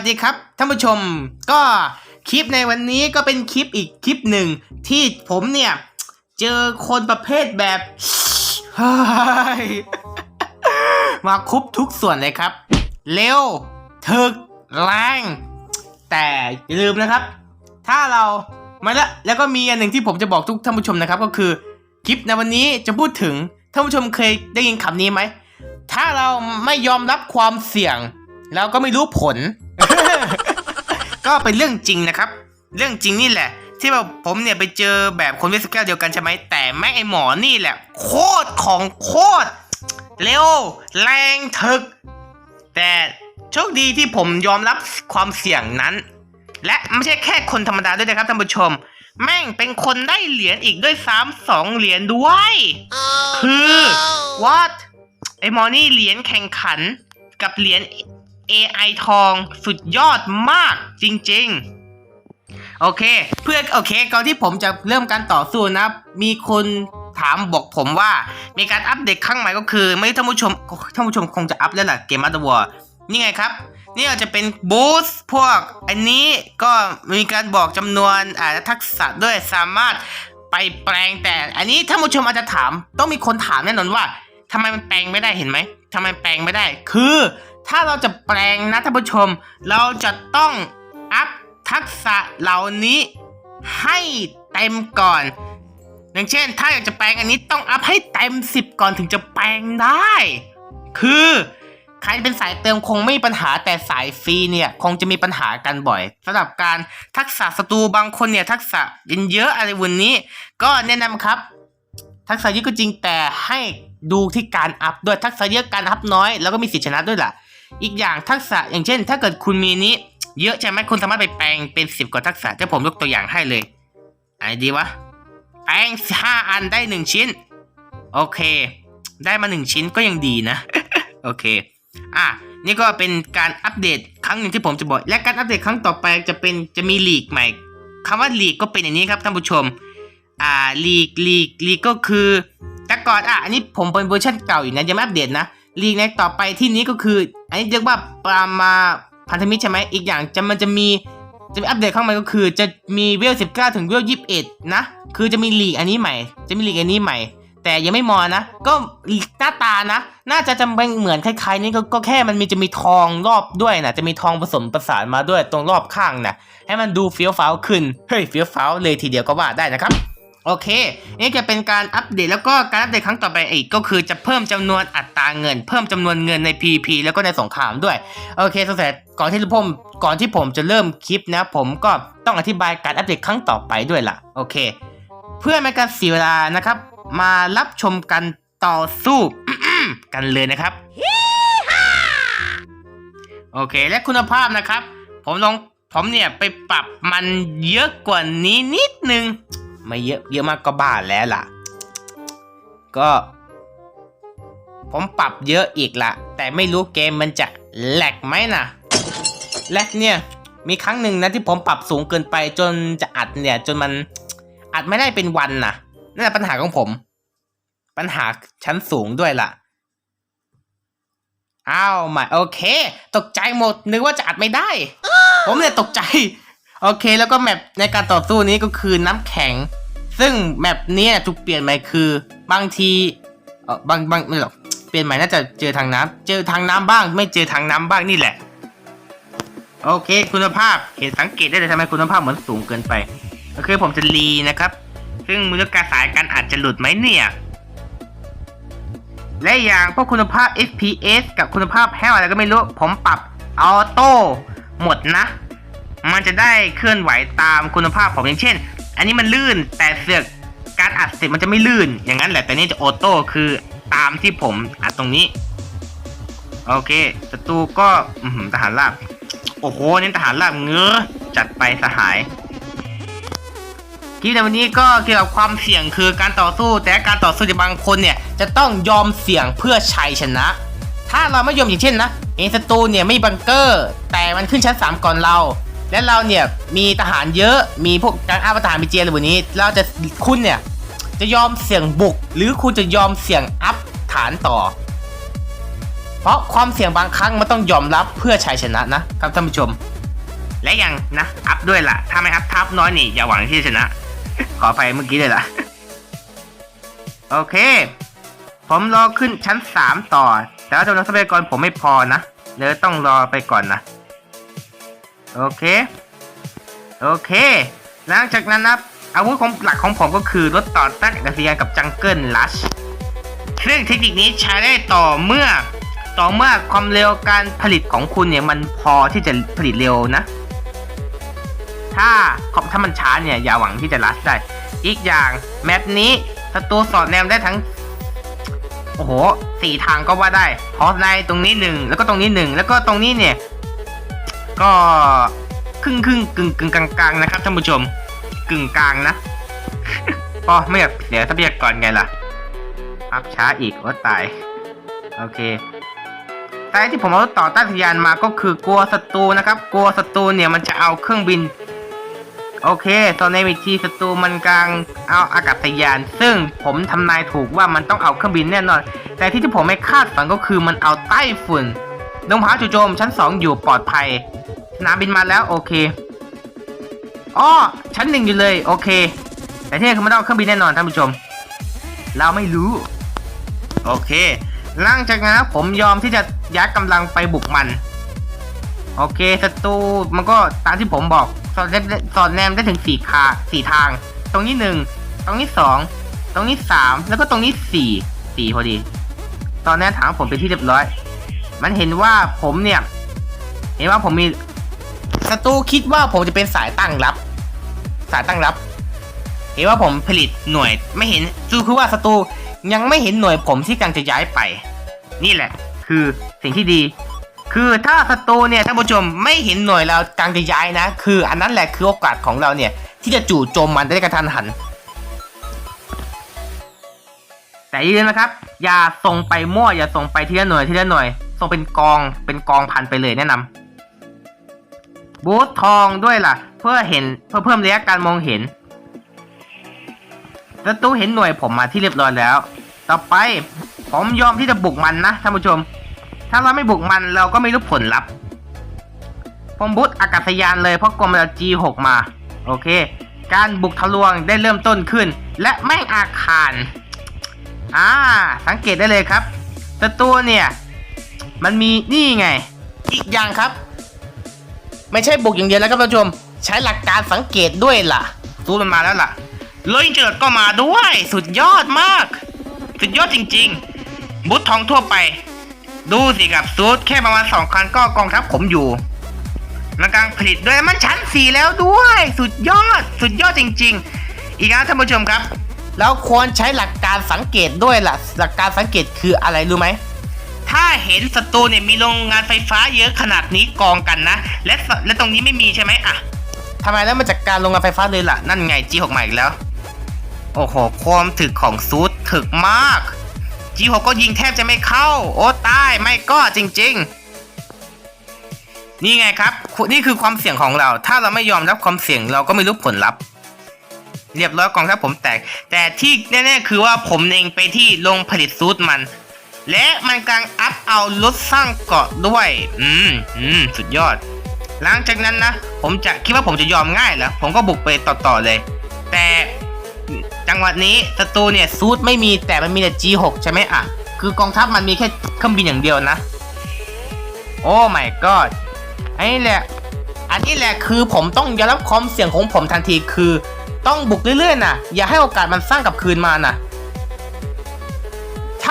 สดีครับท่านผู้ชมก็คลิปในวันนี้ก็เป็นคลิปอีกคลิปหนึ่งที่ผมเนี่ยเจอคนประเภทแบบเฮ้ยมาครบทุกส่วนเลยครับ เร็วถึกแรงแต่อย่าลืมนะครับ ถ้าเรามาแล้วแล้วก็มีอันหนึ่งที่ผมจะบอกทุกท่านผู้ชมนะครับ ก็คือคลิปในวันนี้จะพูดถึงท่านผู้ชมเคยได้ยินคำนี้ไหมถ้าเราไม่ยอมรับความเสี่ยงเราก็ไม่รู้ผล ก็เป็นเรื่องจริงนะครับ เรื่องจริงนี่แหละ ที่แบบผมเนี่ยไปเจอแบบคนเวสแก้วเดียวกันใช่ไหมแต่แม่งไอหมอนี่แหละ โคตรของโคตรเร็วแรงถึก แต่โชคดีที่ผมยอมรับความเสี่ยงนั้น และไม่ใช่แค่คนธรรมดาด้วยนะครับท่านผู้ชม แม่งเป็นคนได้เหรียญอีกด้วยซ้ำสองเหรียญด้วยคือ what ไอหมอนี่เหรียญแข่งขันกับเหรียญ AI ทองสุดยอดมากจริงๆ โอเค เพื่อโอเค ก่อนที่ผมจะเริ่มการต่อสู้นะ มีคนถามบอกผมว่า มีการอัปเดตครั้งใหม่ก็คือ ไม่ท่านผู้ชมท่านผู้ชมคงจะอัปแล้วล่ะเกมอัตวอร์นี่ไงครับนี่อาจจะเป็นบูสต์พวกอันนี้ก็มีการบอกจำนวนอ่าทักษะด้วยสามารถไปแปลงแต่ อันนี้ท่านผู้ชมอาจจะถาม ต้องมีคนถามแน่นอนว่าทำไมมันแปลงไม่ได้เห็นไหมทำไมแปลงไม่ได้ คือ ถ้าเราจะแปลงนะท่านผู้ชม เราจะต้องอัพทักษะเหล่านี้ให้เต็มก่อน อย่างเช่น ถ้าอยากจะแปลงอันนี้ต้องอัพให้เต็ม 10 ก่อนถึงจะแปลงได้ คือใครเป็นสายเติมคงไม่มีปัญหาแต่สายฟรีเนี่ย คงจะมีปัญหากันบ่อยสำหรับการทักษะศัตรูบางคนเนี่ย ทักษะเยอะอะไรวันนี้ ก็แนะนำครับ ทักษะเยอะก็จริงแต่ให้ดูที่การอัพด้วยทักษะเยอะการอัพน้อย แล้วก็มีสิทธิชนะด้วยล่ะ อีกอย่างทักษะอย่างเช่น ถ้าเกิดคุณมีนี้ เยอะใช่ไหมคุณสามารถไปแปลงเป็นสิบกว่าทักษะที่ผมยกตัวอย่างให้เลยไหนดีวะแปลงห้าอันได้หนึ่งชิ้น โอเค ได้มาหนึ่งชิ้นก็ยังดีนะ โอเค อะนี่ก็เป็นการอัปเดตครั้งหนึ่งที่ผมจะบอก และการอัปเดตครั้งต่อไปจะเป็นจะมีลีกใหม่คำว่าลีกก็เป็นอย่างนี้ครับท่านผู้ชม อ่าลีกลีกลีกก็คือแต่ก่อนอะอันนี้ผมเป็นเวอร์ชันเก่าอยู่นะยังไม่อัปเดตนะ ลีกในต่อไปที่นี้ก็คือ อันนี้เรียกว่าปรามาพันธมิตรใช่ไหมอีกอย่างจะมันจะมีจะมีอัปเดตเข้ามาก็คือ จะมีเวล 19 ถึงเวล 21 นะ คือจะมีลีกอันนี้ใหม่ จะมีลีกอันนี้ใหม่ แต่ยังไม่มอนะ ก็หน้าตานะ น่าจะจำเป็นเหมือนคล้ายๆ นี่ก็ก็แค่มันมีจะมีทองรอบด้วยนะ จะมีทองผสมประสานมาด้วยตรงรอบข้างนะให้มันดูเฟี้ยวฟ้าวขึ้น เฮ้ยเฟี้ยวฟ้าวเลยทีเดียวก็ว่าได้นะครับ โอเค นี่จะเป็นการอัปเดตแล้วก็การอัปเดตครั้งต่อไปอีกก็คือจะเพิ่มจำนวนอัตราเงิน เพิ่มจำนวนเงินใน PVP แล้วก็ในสงครามด้วย โอเคสงสัยก่อนที่ผมก่อนที่ผมจะเริ่มคลิปนะ ผมก็ต้องอธิบายการอัปเดตครั้งต่อไปด้วยล่ะ โอเค เพื่อไม่ให้การเสียเวลานะครับ มารับชมกันต่อสู้กันเลยนะครับ โอเค และคุณภาพนะครับ ผมลองผมเนี่ยไปปรับมันเยอะกว่านี้นิดนึง ไม่เยอะเยอะมากก็บ้าแล้วล่ะ ก็ ผมปรับเยอะอีกละแต่ไม่รู้เกมมันจะแหลกไหมนะแหลกเนี่ย มีครั้งหนึ่งนะที่ผมปรับสูงเกินไปจนจะอัดเนี่ย จนมันอัดไม่ได้เป็นวันนะนั่นแหละปัญหาของผม ปัญหาชั้นสูงด้วยล่ะอ้าวไม่โอเค ตกใจหมดนึกว่าจะอัดไม่ได้ ผมเนี่ยตกใจ โอเคแล้วก็แมปในการต่อสู้นี้ก็คือน้ำแข็ง ซึ่งแมปนี้ถูกเปลี่ยนใหม่คือบางทีเออบางบางไม่หรอกเปลี่ยนใหม่น่าจะเจอทางน้ำเจอทางน้ำบ้าง ไม่เจอทางน้ำบ้างนี่แหละ โอเค คุณภาพเห็นสังเกตได้เลยทำไมคุณภาพเหมือนสูงเกินไปก็คือผมจะรีนะครับ ซึ่งมือการสายกันอาจจะหลุดไหมเนี่ย และอย่างพวกคุณภาพ FPS กับคุณภาพแฮลอะไรก็ไม่รู้ ผมปรับออโต้หมดนะ มันจะได้เคลื่อนไหวตามคุณภาพผมอย่างเช่น อันนี้มันลื่นแต่เสือกการอัดเสร็จมันจะไม่ลื่นอย่างนั้นแหละ แต่นี่จะออโต้คือตามที่ผมอัดตรงนี้ โอเคศัตรูก็ทหารราบโอ้โหเน้นทหารราบเงื้อจัดไปสหายคลิปในวันนี้ก็เกี่ยวกับความเสี่ยงคือการต่อสู้ แต่การต่อสู้ในบางคนเนี่ยจะต้องยอมเสี่ยงเพื่อชัยชนะ ถ้าเราไม่ยอมอย่างเช่นนะเอศัตรูเนี่ยไม่บังเกอร์ แต่มันขึ้นชั้น 3 ก่อนเรา และเราเนี่ยมีทหารเยอะมีพวกการอาทหารมีเจียอะไรแบบนี้ เราจะคุณเนี่ยจะยอมเสี่ยงบุก หรือคุณจะยอมเสี่ยงอัพฐานต่อ เพราะความเสี่ยงบางครั้งมันต้องยอมรับเพื่อชัยชนะนะครับท่านผู้ชม และยังนะอัพด้วยล่ะ ถ้าไม่อัพทับน้อยนี่อย่าหวังที่ชนะ ขอไปเมื่อกี้เลยล่ะ โอเค ผมรอขึ้นชั้นสามต่อ แต่ว่าจำนวนทรัพยากรผมไม่พอนะเลยต้องรอไปก่อนนะ โอเค โอเค หลังจากนั้นนะอาวุธของหลักของผมก็คือรถต่อต้านอากาศยานกับจังเกิลลัชซึ่งเทคนิคนี้ใช้ได้ต่อเมื่อต่อเมื่อความเร็วการผลิตของคุณเนี่ยมันพอที่จะผลิตเร็วนะ ถ้าขอบถ้ามันช้าเนี่ยอย่าหวังที่จะลัชได้ อีกอย่างแมปนี้ศัตรูสอดแนมได้ทั้ง โอ้โหสี่ทางก็ว่าได้พราะในตรงนี้หนึ่งแล้วก็ตรงนี้หนึ่งแล้วก็ตรงนี้เนี่ย ก็ครึ่งครึ่งกึ่งกึ่งกลางกลางๆนะครับท่านผู้ชมกึ่งกลางนะก็ไม่อยากเสียทรัพยากรไงล่ะอัพช้าอีกว่าตายโอเคแต่ที่ผมเอาต่อต้านทะยานมาก็คือกลัวศัตรูนะครับ กลัวศัตรูเนี่ยมันจะเอาเครื่องบิน โอเค ตอนในวิธีศัตรูมันกลางเอาอากาศยาน ซึ่งผมทำนายถูกว่ามันต้องเอาเครื่องบินแน่นอน แต่ที่ที่ผมไม่คาดฝันก็คือมันเอาใต้ฝุ่นลงพาจูโจมชั้น 2 อยู่ปลอดภัย สนามบินมาแล้วโอเคอ้อชั้นหนึ่งอยู่เลยโอเค แต่ที่นี่คือมันต้องเครื่องบินแน่นอนท่านผู้ชม เราไม่รู้ โอเคหลังจากนั้นผมยอมที่จะย้ายกำลังไปบุกมัน โอเคศัตรูมันก็ตามที่ผมบอกสอดแนมสอดแนมได้ถึงสี่คาสี่ทาง ตรงนี้หนึ่งตรงนี้สองตรงนี้สามแล้วก็ตรงนี้สี่สี่พอดี ตอนนี้ถามผมเป็นที่เรียบร้อย มันเห็นว่าผมเนี่ย เห็นว่าผมมี ศัตรูคิดว่าผมจะเป็นสายตั้งรับ สายตั้งรับ เห็นว่าผมผลิตหน่วยไม่เห็นคือคือว่าศัตรูยังไม่เห็นหน่วยผมที่กำลังจะย้ายไป นี่แหละ คือสิ่งที่ดี คือถ้าศัตรูเนี่ยท่านผู้ชมไม่เห็นหน่วยเรากำลังจะย้ายนะ คืออันนั้นแหละคือโอกาสของเราเนี่ย ที่จะจู่โจมมันได้กระทันหัน แต่อย่าลืมนะครับ อย่าส่งไปมั่วอย่าส่งไปทีละหน่วยทีละหน่วย ส่งเป็นกองเป็นกองพันไปเลยแนะนำ บูททองด้วยล่ะ เพื่อเห็นเพื่อเพิ่มระยะการมองเห็นศัตรูเห็นหน่วยผมมาที่เรียบร้อยแล้ว ต่อไปผมยอมที่จะบุกมันนะท่านผู้ชม ถ้าเราไม่บุกมันเราก็ไม่รู้ผลลัพธ์ผมบุกอากาศยานเลยเพราะกรมเรา G6 มา โอเค การบุกทะลวงได้เริ่มต้นขึ้น และแม่งอาคารอ่าสังเกตได้เลยครับศัตรูเนี่ย มันมีนี่ไง อีกอย่างครับ ไม่ใช่บุกอย่างเดียวแล้วครับท่านผู้ชม ใช้หลักการสังเกตด้วยล่ะซูมันมาแล้วล่ะเลยเจิดก็มาด้วยสุดยอดมาก สุดยอดจริง ๆบุตทองทั่วไป ดูสิครับซูดแค่ประมาณสองคันก็กองทัพผมอยู่แล้วกำลังผลิตด้วยมันชั้นสี่แล้วด้วย สุดยอด สุดยอดจริง ๆ อีกนะท่านผู้ชมครับ แล้วควรใช้หลักการสังเกตด้วยล่ะ หลักการสังเกตคืออะไรรู้ไหม ถ้าเห็นศัตรูเนี่ยมีโรงงานไฟฟ้าเยอะขนาดนี้กองกันนะ และและตรงนี้ไม่มีใช่ไหมอะทำไมแล้วมาจากการโรงงานไฟฟ้าเลยล่ะ นั่นไง G6 มาอีกแล้ว โอ้โห ความถึกของซูดถึกมาก G6 ก็ยิงแทบจะไม่เข้า โอ้ตายไม่ก็จริง ๆนี่ไงครับ นี่คือความเสี่ยงของเรา ถ้าเราไม่ยอมรับความเสี่ยงเราก็ไม่รู้ผลลัพธ์ เรียบร้อยกองทัพผมแตก แต่ที่แน่ๆคือว่าผมเองไปที่โรงผลิตซูดมัน และมันกำลังอัพเอารถสร้างเกาะด้วย อืมอืมสุดยอด หลังจากนั้นนะ ผมจะคิดว่าผมจะยอมง่ายแล้วผมก็บุกไปต่อๆเลย แต่จังหวะนี้ศัตรูเนี่ยซูดไม่มีแต่มันมีแต่ G6 ใช่ไหมอะ คือกองทัพมันมีแค่เครื่องบินอย่างเดียวนะ โอ้ my god อันนี้แหละ อันนี้แหละคือผมต้องยอมรับความเสี่ยงของผมทันทีคือ ต้องบุกเรื่อยๆนะอย่าให้โอกาสมันสร้างกลับคืนมานะ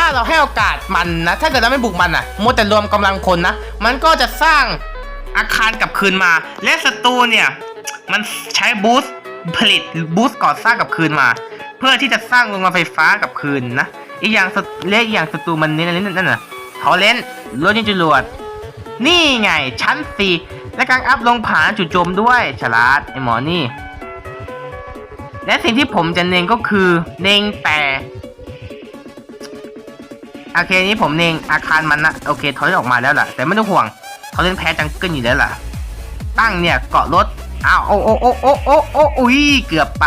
ถ้าเราให้โอกาสมันนะ ถ้าเกิดเราไม่บุกมันนะมัวแต่รวมกำลังพลนะ มันก็จะสร้างอาคารกลับคืนมา และศัตรูเนี่ย มันใช้บูสต์ผลิตบูสต์ก่อสร้างกลับคืนมา เพื่อที่จะสร้างโรงงานไฟฟ้ากลับคืนนะ อีกอย่างศัตเละอีกอย่างศัตรูมันเน้นนั่นนั่นน่ะเขาเล่นรถยิงจรวดนี่ไงชั้นสี่และการอัพลงผาจู่โจมด้วยฉลาดไอหมอนี่ และสิ่งที่ผมจะเน้นก็คือเน้นแต่ โอเคนี้ผมเน้นอาคารมันนะโอเคถอยออกมาแล้วล่ะ แต่ไม่ต้องห่วงเขาเล่นแพ้จังเกิลอยู่แล้วล่ะ ตั้งเนี่ยเกาะรถอ้าวโอ้โอ้โอ้โอ้โอ้โอ้อุ้ยเกือบไป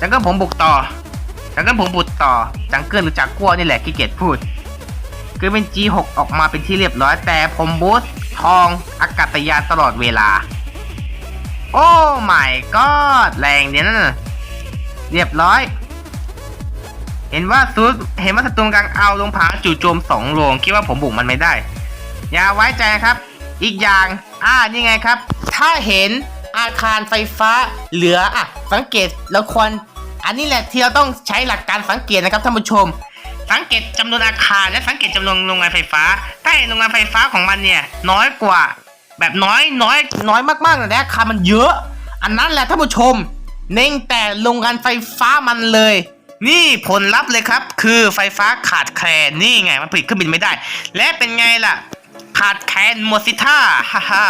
จังเกิลผมบุกต่อ จังเกิลผมบุกต่อ จังเกิลหรือจากกัวนี่แหละขี้เกียจพูดคือเป็น G6 ออกมาเป็นที่เรียบร้อยแต่ผมบูสทองอากาศยานตลอดเวลา โอ้ my god แรงเดียวนั่นน่ะเรียบร้อย เห็นว่าซูดเห็นว่าศัตรูกลางเอาลงผาจู่โจมสองโลงคิดว่าผมบุกมันไม่ได้ อย่าไว้ใจครับ อีกอย่าง อ่านี่ไงครับ ถ้าเห็นอาคารไฟฟ้าเหลืออะสังเกตแล้วควรอันนี้แหละที่เราต้องใช้หลักการสังเกตนะครับท่านผู้ชม สังเกตจำนวนอาคารและสังเกตจำนวนโรงงานไฟฟ้า ถ้าเห็นโรงงานไฟฟ้าของมันเนี่ยน้อยกว่า แบบน้อยน้อยน้อยมากๆเลยนะอาคารมันเยอะ อันนั้นแหละท่านผู้ชม เน่งแต่โรงงานไฟฟ้ามันเลย นี่ผลลัพธ์เลยครับ คือไฟฟ้าขาดแคลนนี่ไงมันผลิตเครื่องบินไม่ได้ และเป็นไงล่ะ ขาดแคลนหมดสิท่าฮ่าฮ่า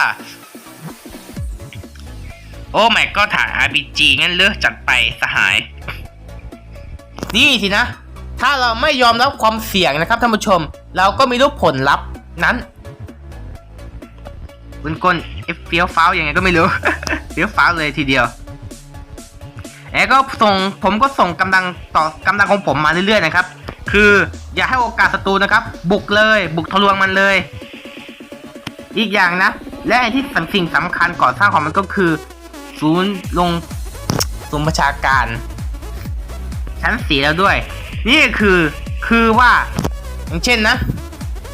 โอ้ไม่ก็ถ่าย RPG งั้นเลือกจัดไปสหาย นี่สินะ ถ้าเราไม่ยอมรับความเสี่ยงนะครับท่านผู้ชม เราก็ม่รู้ผลลัพธ์นั้นบนกลเอฟเฟียวฟ้าวยังไงก็ไม่รู้ เฟียวฟ้าวเลยทีเดียว แล้วก็ส่งผมก็ส่งกำลังต่อกำลังของผมมาเรื่อยๆนะครับ คืออย่าให้โอกาสศัตรูนะครับ บุกเลย บุกทะลวงมันเลย อีกอย่างนะ และไอที่สิ่งสำคัญก่อสร้างของมันก็คือ ศูนย์ลงศูนย์ประชาการ ชั้นสีแล้วด้วย นี่คือคือว่า อย่างเช่นนะ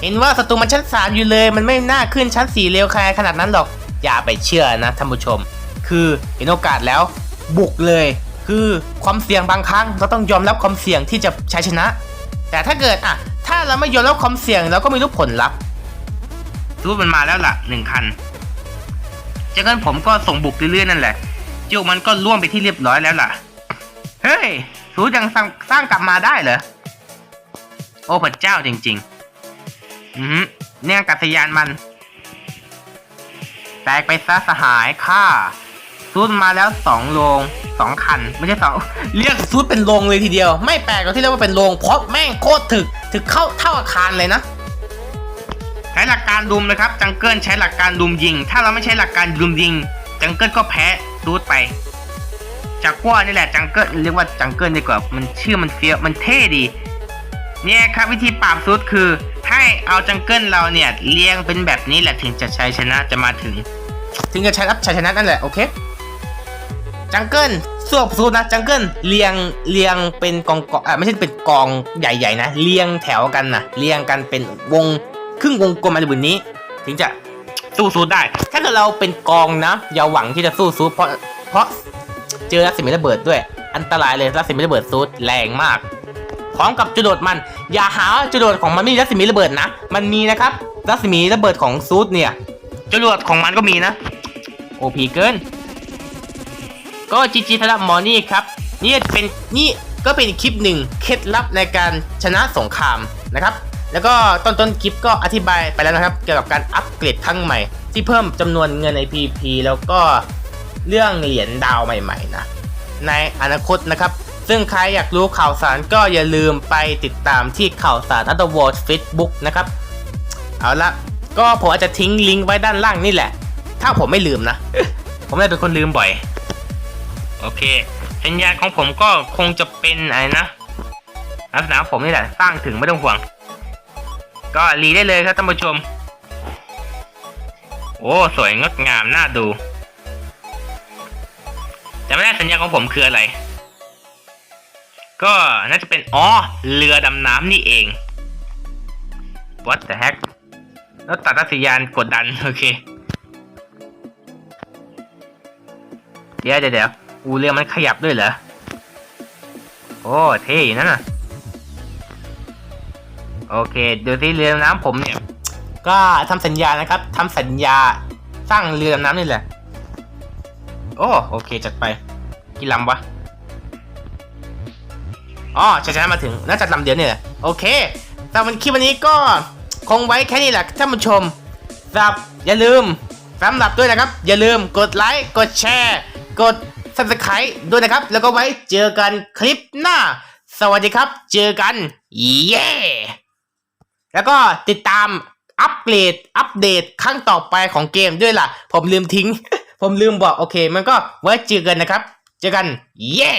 เห็นว่าศัตรูมันชั้นสามอยู่เลย มันไม่น่าขึ้นชั้นสี่เร็วใครขนาดนั้นหรอกอย่าไปเชื่อนะท่านผู้ชม คือเห็นโอกาสแล้วบุกเลย คือความเสี่ยงบางครั้งเราต้องยอมรับความเสี่ยงที่จะใช้ชนะ แต่ถ้าเกิดอะถ้าเราไม่ยอมรับความเสี่ยงเราก็ไม่รู้ผลลัพธ์รู้มันมาแล้วล่ะหนึ่งคันจากนั้นผมก็ส่งบุกเรื่อยๆนั่นแหละจุกมันก็ล่วงไปที่เรียบร้อยแล้วล่ะ เฮ้ยสูยังสร้างสร้างกลับมาได้เหรอ โอ้พระเจ้าจริง ๆ อือหือเนี่ยกัศยานมัน แตกไปซะสหายค่า ซูดมาแล้วสองโรงสองคัน ไม่ใช่สองเรียกซูดเป็นโรงเลยทีเดียว ไม่แปลกหรอกที่เรียกว่าเป็นโรงเพราะแม่งโคตรถึกถึกเข้าเท่าอาคารเลยนะใช้หลักการดุมเลยครับจังเกิลใช้หลักการดุมยิง ถ้าเราไม่ใช้หลักการดุมยิง จังเกิลก็แพ้ซูดไปจากกัวนี่แหละจังเกิลเรียกว่าจังเกิลดีกว่ามันชื่อมันเฟี้ยวมันเท่ดีเนี่ยครับวิธีปราบซูดคือให้เอาจังเกิลเราเนี่ยเรียงเป็นแบบนี้แหละถึงจะชัยชนะจะมาถึง ถึงจะชัยรับชัยชนะนั่นแหละโอเค จังเกิลสวบซูนะจังเกิลเรียงเรียงเป็นกองกองอ่าไม่ใช่เป็นกองใหญ่ๆนะเรียงแถวกันนะเรียงกันเป็นวงครึ่งวงกลมอะไรแบบนี้ ถึงจะสู้ซูได้ ถ้าเกิดเราเป็นกองนะ อย่าหวังที่จะสู้ซูเพราะเพราะเจอรัศมีระเบิดด้วย อันตรายเลยรัศมีระเบิดซูดแรงมากพร้อมกับจุดโดดมัน อย่าหาว่าจุดโดดของมันไม่มีรัศมีระเบิดนะ มันมีนะครับรัศมีระเบิดของซูดเนี่ยจุดโดดของมันก็มีนะโอพีเกิน ก็จีจีสำหรับหมอนี่ครับนี่เป็นนี่ก็เป็นคลิปหนึ่งเคล็ดลับในการชนะสงครามนะครับ แล้วก็ต้นต้นคลิปก็อธิบายไปแล้วนะครับ เกี่ยวกับการอัปเกรดครั้งใหม่ ที่เพิ่มจำนวนเงินใน PP แล้วก็เรื่องเหรียญดาวใหม่ๆนะในอนาคตนะครับ ซึ่งใครอยากรู้ข่าวสารก็อย่าลืมไปติดตามที่ข่าวสาร Otherworld Facebook นะครับ เอาละก็ผมอาจจะทิ้งลิงก์ไว้ด้านล่างนี่แหละ ถ้าผมไม่ลืมนะ ผมไม่ได้เป็นคนลืมบ่อย โอเค สัญญาณของผมก็คงจะเป็นอะไรนะลักษณะของผมนี่แหละสร้างถึงไม่ต้องห่วง ก็รีได้เลยครับท่านผู้ชม โอ้สวยงดงามน่าดูแต่ไม่ได้สัญญาณของผมคืออะไร ก็น่าจะเป็นอ๋อเรือดำน้ำนี่เอง What the heck แล้วตัดสัญญาณกดดัน โอเค เดี๋ยวเดี๋ยว อูเรือมันขยับด้วยเหรอ โอ้ เท่อยู่นั่นน่ะ โอเคดูสิเรือดำน้ำผมเนี่ย ก็ทำสัญญานะครับทำสัญญาสร้างเรือดำน้ำนี่แหละ โอ้ โอเค จัดไป กี่ลำวะอ๋อชัยชนะมาถึง น่าจะลำเดียวนี่แหละโอเคสำหรับวันคลิปวันนี้ก็คงไว้แค่นี้แหละท่านผู้ชมสำหรับอย่าลืมสำหรับด้วยนะครับ อย่าลืมกดไลค์ กดแชร์ กด subscribe ด้วยนะครับ แล้วก็ไว้เจอกันคลิปหน้า สวัสดีครับ เจอกัน เย้แล้วก็ติดตามอัปเกรดอัปเดตครั้งต่อไปของเกมด้วยล่ะ ผมลืมทิ้ง ผมลืมบอกโอเค มันก็ไว้เจอกันนะครับ เจอกัน เย้